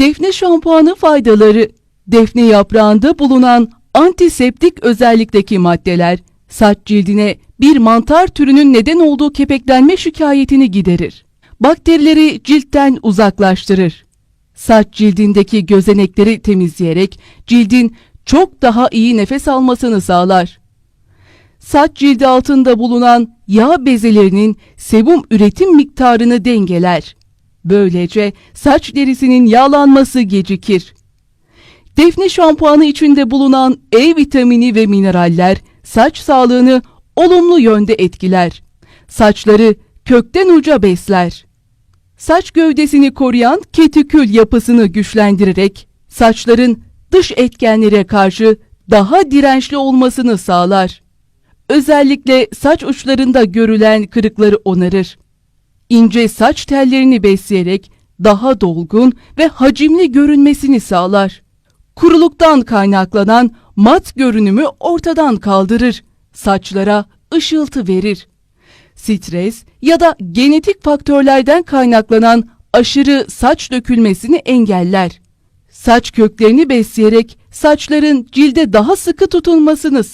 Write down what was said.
Defne şampuanı faydaları. Defne yaprağında bulunan antiseptik özellikteki maddeler saç cildine bir mantar türünün neden olduğu kepeklenme şikayetini giderir. Bakterileri ciltten uzaklaştırır. Saç cildindeki gözenekleri temizleyerek cildin çok daha iyi nefes almasını sağlar. Saç cildi altında bulunan yağ bezelerinin sebum üretim miktarını dengeler. Böylece saç derisinin yağlanması gecikir. Defne şampuanı içinde bulunan E vitamini ve mineraller saç sağlığını olumlu yönde etkiler. Saçları kökten uca besler. Saç gövdesini koruyan ketikül yapısını güçlendirerek saçların dış etkenlere karşı daha dirençli olmasını sağlar. Özellikle saç uçlarında görülen kırıkları onarır. İnce saç tellerini besleyerek daha dolgun ve hacimli görünmesini sağlar. Kuruluktan kaynaklanan mat görünümü ortadan kaldırır. Saçlara ışıltı verir. Stres ya da genetik faktörlerden kaynaklanan aşırı saç dökülmesini engeller. Saç köklerini besleyerek saçların cilde daha sıkı tutunmasını sağlar.